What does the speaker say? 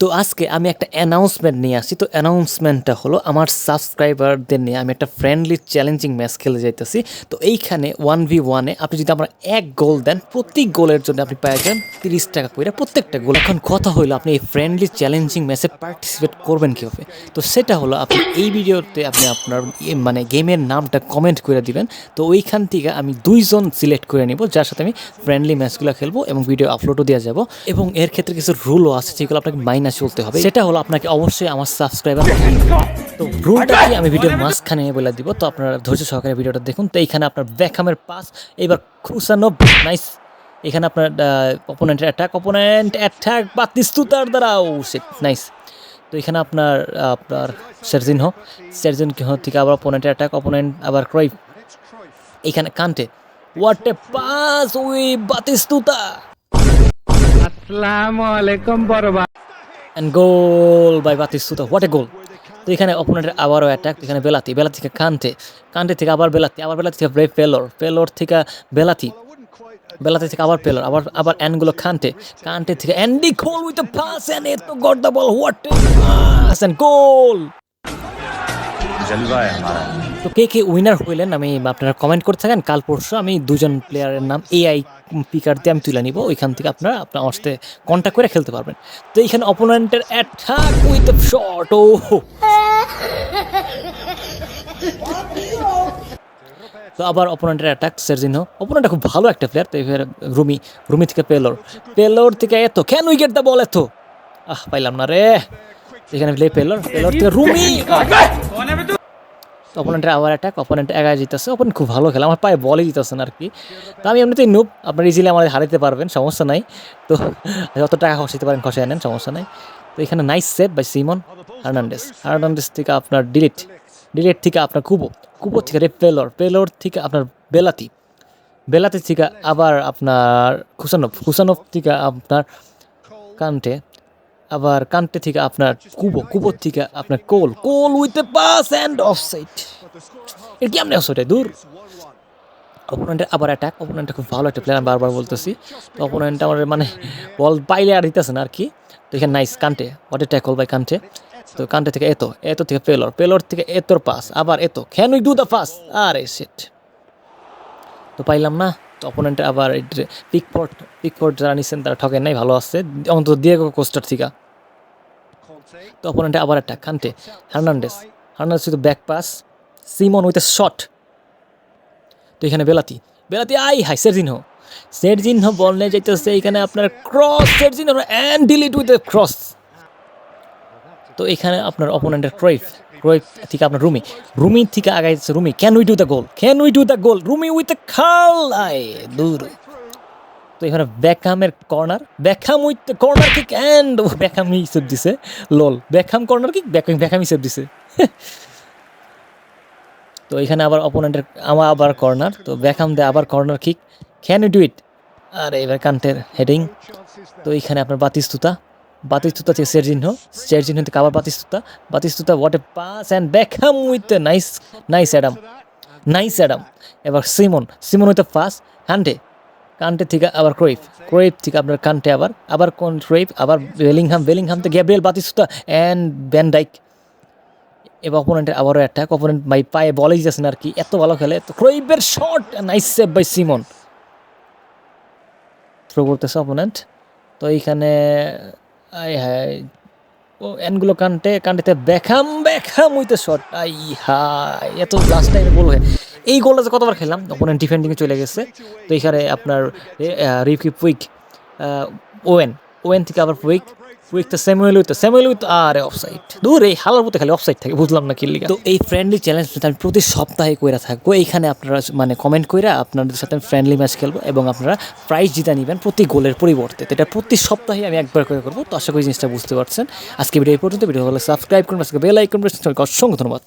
তো আজকে আমি একটা অ্যানাউন্সমেন্ট নিয়ে আসছি তো অ্যানাউন্সমেন্টটা হলো আমার সাবস্ক্রাইবারদের নিয়ে আমি একটা ফ্রেন্ডলি চ্যালেঞ্জিং ম্যাচ খেলে যাইতেছি। তো এইখানে ওয়ান ভি ওয়ানে আপনি যদি আমার এক গোল দেন, প্রতি গোলের জন্য আপনি পেয়ে যান তিরিশ টাকা করে প্রত্যেকটা গোল এখন কথা হলো আপনি এই ফ্রেন্ডলি চ্যালেঞ্জিং ম্যাচে পার্টিসিপেট করবেন কীভাবে? তো সেটা হলো, আপনি এই ভিডিওতে আপনি আপনার মানে গেমের নামটা কমেন্ট করে দিবেন। তো ওইখান থেকে আমি দুইজন সিলেক্ট করে নিব, যার সাথে আমি ফ্রেন্ডলি ম্যাচগুলো খেলব এবং ভিডিও আপলোডও দেওয়া যাব। এবং এর ক্ষেত্রে কিছু রুলও আছে, যেগুলো আপনাকে মাইনা চলতে হবে। সেটা হলো আপনাকে অবশ্যই আমার সাবস্ক্রাইবার তো রুলটা কি? আমি ভিডিওর মাঝখানে বলে দিব। তো আপনারা ধৈর্য সহকারে ভিডিওটা দেখুন। তো এইখানে আপনার ব্যাকহামের পাস এবার খুসানো নাইস এখানে আপনার অপোনেন্টের অ্যাটাক অপোনেন্ট অ্যাটাক বাতিস্তুতার দ্বারা ও সেট নাইস তো এখানে আপনার আপনার সার্জিন হোক সার্জিন থেকে আবার অপোনেন্টের অ্যাটাক অপোনেন্ট আবার ক্রয় এখানে কান্টে। হোয়াট এ পাস ওই বাতিস্তুতা! আসসালামু আলাইকুম বড় অ্যান্ড গোল বাই বাতি বাতিস্তুতা হোয়াট এ গোল তো এখানে অপোনেন্টের আবারও অ্যাটাক এখানে বেলাতি বেলাতি থেকে কান্তে কান্তে থেকে আবার বেলাতি আবার বেলাতি থেকে পেলোর পেলোর থেকে বেলাতি বেলাতে থেকে আবার পেলোর আবার আবার অ্যানগুলো খানতে কানতে থেকে Andy Cole with the pass and Eto'o got the ball what pass and goal জলবা হ্যায় তো কে কে উইনার হইলেন আমি আপনারা কমেন্ট করে থাকেন কাল পরশু আমি দুজন প্লেয়ারের নাম এআই পিকার দিয়ে আমি তুলে নিব ওইখান থেকে আপনারা আপনার আমার সাথে কন্ট্যাক্ট করে খেলতে পারবেন তো এইখানে অপোনেন্টের অ্যাটাক উইথ শট ও তো আবার অপোনেন্টের অ্যাটাক সেরজিনো অপোনেন্টটা খুব ভালো একটা প্লেয়ার তো এবার রুমি রুমি থেকে পেলোর পেলোর থেকে এত কেন উইকেট দ্য বল এত আহ পাইলাম না রে এখানে প্লে পেলোর পেলোর থেকে রুমি অপোনেন্টের আবার অ্যাটাক অপোনেন্ট এগায় জিতেছে অপোনেন্ট খুব ভালো খেলে, আমার পায়ে বলই জিতেছেন আর কি। তো আমি এমনিতেই নুব আপনার ইজিলি আমাদের হারাতে পারবেন, সমস্যা নাই। তো যত টাকা খসাইতে পারেন খসাই নেন সমস্যা নাই। তো এখানে nice save by Simon Hernandez Hernandez থেকে আপনার ডিলিট ডিলিট থেকে আপনার কুবো কুবো থেকে রে পেলোর পেলোর থেকে আপনার বেলাতি বেলাতি থেকে আবার আপনার খুসানফ খুসানফ থেকে আপনার কান্টে আবার কান্টে থেকে আপনার কুবো কুবো থেকে আপনার Cole Cole with a pass and offside এটা কি আপনি অফসাইডে দূর। অপোনেন্টের আবার অ্যাটাক অপোনেন্টটা খুব ভালো একটা প্লেয়ার বারবার বলতেছি। তো অপোনেন্ট আমার মানে বল পাইলে আর দিতেছে না আর কি। তো এখানে nice Kante. What a tackle by Kante. তো কান্টে থেকে এত, এতো থেকে পেলর পেলর থেকে এতর পাস আবার Eto'o. Can we do the pass আরে সেট তো পাইলাম না। তো অপোনেন্টে আবার পিকফোর্ট পিকফোর্ট যারা নিচ্ছেন তারা ঠকেন নাই, ভালো আছে। অন্তত দিয়ে কোস্টার থেকে। তো অপোনেন্টে আবার একটা কান্টে হার্নান্ডেস হার্নান্ডেস শুধু back pass Simon with a shot তো এখানে বেলাতি বেলাতি আই হাই সেরজিনহো সেরজিনহো বল নিয়ে যাইতেছে, এখানে আপনার ক্রস সেরজিনহো অ্যান্ড ডিলিট উইথ এ ক্রস তো এখানে আপনার অপোনেন্টের ক্রয়েফ ক্রয়েফ থেকে আপনার রুমি। রুমি থেকে আগাইছে Rumi can we do the goal can we do the goal Rumi with a খাল! আই দূর। তো এখানে ব্যাকহামের corner Beckham with corner kick and ব্যাকহামই save দিছে। Lol Beckham corner kick Beckham ব্যাকহামই save দিছে। তো এখানে আবার অপোনেন্টের আমার আবার কর্নার তো ব্যাকহাম দেয় আবার corner kick can you do it আর, এবার কান্টের হেডিং তো এখানে আপনার বাতিস্তুতা বাতিস্তুতা থেকে সেরজিনহো সেরজিনহো থেকে আবার Batistuta. Batistuta what a pass and Beckham with nice nice Adam nice Adam এবার সিমন সিমন উইথ পাস হ্যান্ডে কান্টে। থেকে আবার ক্রোয়েফ ক্রোয়েফ থেকে আপনার কান্টে আবার আবার কোন ক্রোয়েফ আবার বেলিংহাম বেলিংহাম থেকে Gabriel Batistuta and van Dijk এবার অপোনেন্টের আবারও অ্যাটাক অপোনেন্ট বাই পায়ে বলেই যাচ্ছেন আর কি, এত ভালো খেলে। তো ক্রোয়েফের shot nice save by Simon. Throw করতেছে অপোনেন্ট তো এইখানে আই হাই ও, এনগুলো কান্টে, কান্টেতে ব্যাখাম ব্যাখাম উইতে শট। আই হাই এত লাস্ট টাইমে গোল হয়ে। এই গোলটা যে কতবার খেলাম অপোনেন্ট ডিফেন্ডিংয়ে চলে গেছে। তো এখানে আপনার রিফি পুইক ওয়েন ওয়েন থেকে আবার পুইক পুইক তো স্যামুয়েল উইথ স্যামুয়েল উইথ আরে অফসাইড দূর, এই হালার মধ্যে খালি অফসাইড থাকে, বুঝলাম না কি তো এই ফ্রেন্ডলি চ্যালেঞ্জ আমি প্রতি সপ্তাহে কইরা থাকব। এইখানে আপনারা মানে কমেন্ট কইরা আপনাদের সাথে ফ্রেন্ডলি ম্যাচ খেলব এবং আপনারা প্রাইজ জিতে নেবেন প্রতি গোলের পরিবর্তে। তো এটা প্রতি সপ্তাহে আমি একবার করে করব। তো আশা করি জিনিসটা বুঝতে পারছেন। আজকে ভিডিও এই পর্যন্ত। ভিডিও হলে সাবস্ক্রাইব করুন, আজকে বেল আইকন প্রেস। অসংখ্য ধন্যবাদ।